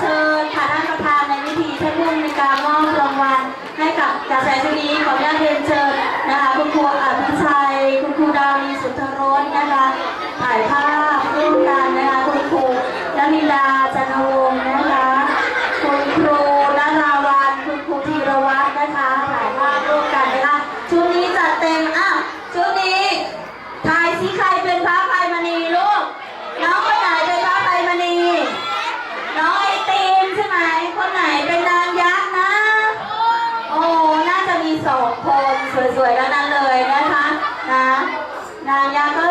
เชิญค่ะท่านประธานในพิธีท่านผู้มีการมอบรางวัลให้กับจ่าแสนชุนี้ขออนุญาตเรียนเชิญายาก็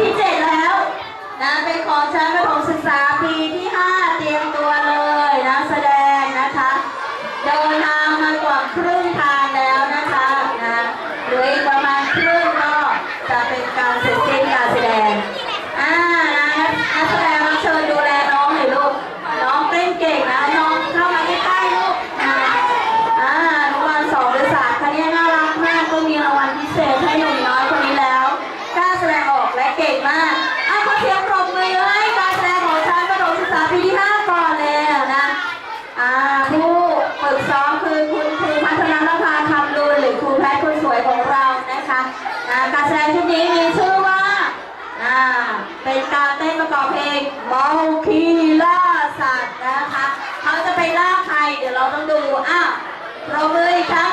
ที่เจ็ดแล้วนะเป็นของฉันเป็นของ กซ้อมคือคุณครูพัฒนานภาคำรูนหรือครูแพทย์คนสวยของเรานะคะการแสดงชุดนี้มีชื่อว่าเป็นการเต้นประกอบเพลงเมาคีล่าสัตว์นะคะเขาจะไปล่าใครเดี๋ยวเราต้องดูอ้าวเรามือค่ะ